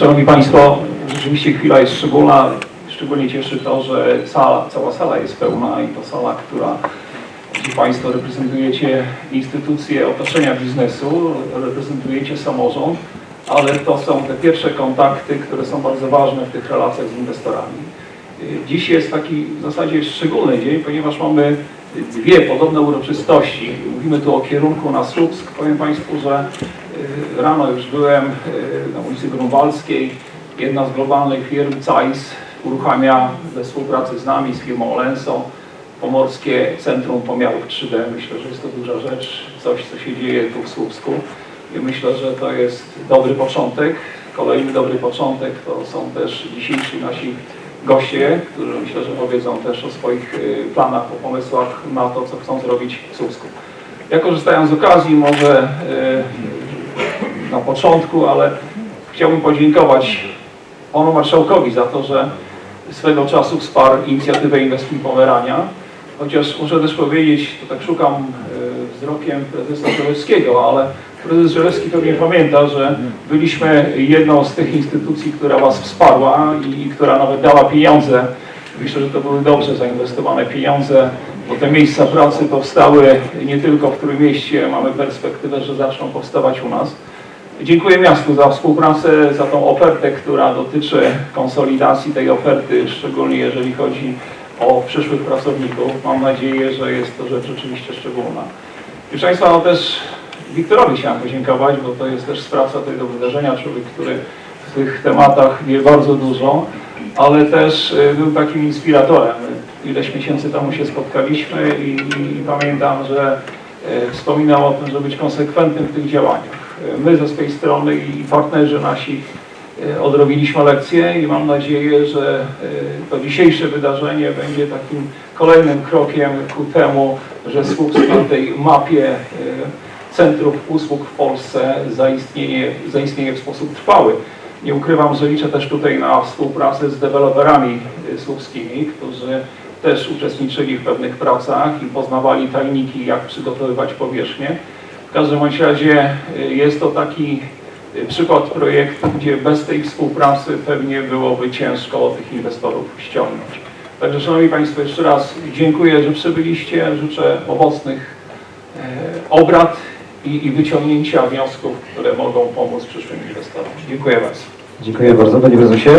Szanowni Państwo, rzeczywiście chwila jest szczególna. Szczególnie cieszy to, że sala, cała sala jest pełna i to sala, która, gdzie Państwo reprezentujecie instytucje otoczenia biznesu, reprezentujecie samorząd, ale to są te pierwsze kontakty, które są bardzo ważne w tych relacjach z inwestorami. Dziś jest taki w zasadzie szczególny dzień, ponieważ mamy dwie podobne uroczystości. Mówimy tu o kierunku na Słupsk. Powiem Państwu, że rano już byłem y, na ulicy Grunwaldzkiej. Jedna z globalnych firm, CAIS, uruchamia we współpracy z nami, z firmą Olenso, Pomorskie Centrum Pomiarów 3D. Myślę, że jest to duża rzecz, coś co się dzieje tu w Słupsku. I myślę, że to jest dobry początek. Kolejny dobry początek to są też dzisiejsi nasi goście, którzy myślę, że powiedzą też o swoich y, planach, o pomysłach na to, co chcą zrobić w Słupsku. Ja korzystając z okazji może y, na początku, ale chciałbym podziękować panu marszałkowi za to, że swego czasu wsparł inicjatywę Inwestment Pomerania. Chociaż muszę też powiedzieć, to tak szukam y, wzrokiem prezesa Żelewskiego, ale prezes Żelewski pewnie pamięta, że byliśmy jedną z tych instytucji, która Was wsparła i która nawet dała pieniądze. Myślę, że to były dobrze zainwestowane pieniądze, bo te miejsca pracy powstały nie tylko w Trójmieście, mamy perspektywę, że zaczną powstawać u nas. Dziękuję miastu za współpracę, za tą ofertę, która dotyczy konsolidacji tej oferty, szczególnie jeżeli chodzi o przyszłych pracowników. Mam nadzieję, że jest to rzecz rzeczywiście szczególna. Proszę Państwa, no też Wiktorowi chciałem podziękować, bo to jest też sprawca tego wydarzenia, człowiek, który w tych tematach wie bardzo dużo, ale też y, był takim inspiratorem. Ileś miesięcy temu się spotkaliśmy i, i pamiętam, że y, wspominał o tym, żeby być konsekwentnym w tych działaniach. My ze swojej strony i partnerzy nasi y, odrobiliśmy lekcję i mam nadzieję, że y, to dzisiejsze wydarzenie będzie takim kolejnym krokiem ku temu, że Słupsk na tej mapie y, centrów usług w Polsce zaistnieje, zaistnieje w sposób trwały. Nie ukrywam, że liczę też tutaj na współpracę z deweloperami słupskimi, którzy też uczestniczyli w pewnych pracach i poznawali tajniki, jak przygotowywać powierzchnię. W każdym razie y, jest to taki y, przykład projektu, gdzie bez tej współpracy pewnie byłoby ciężko tych inwestorów ściągnąć. Także Szanowni Państwo, jeszcze raz dziękuję, że przybyliście. Życzę owocnych e, obrad i, i wyciągnięcia wniosków, które mogą pomóc przyszłym inwestorom. Dziękuję bardzo. Dziękuję bardzo Panie Prezesie.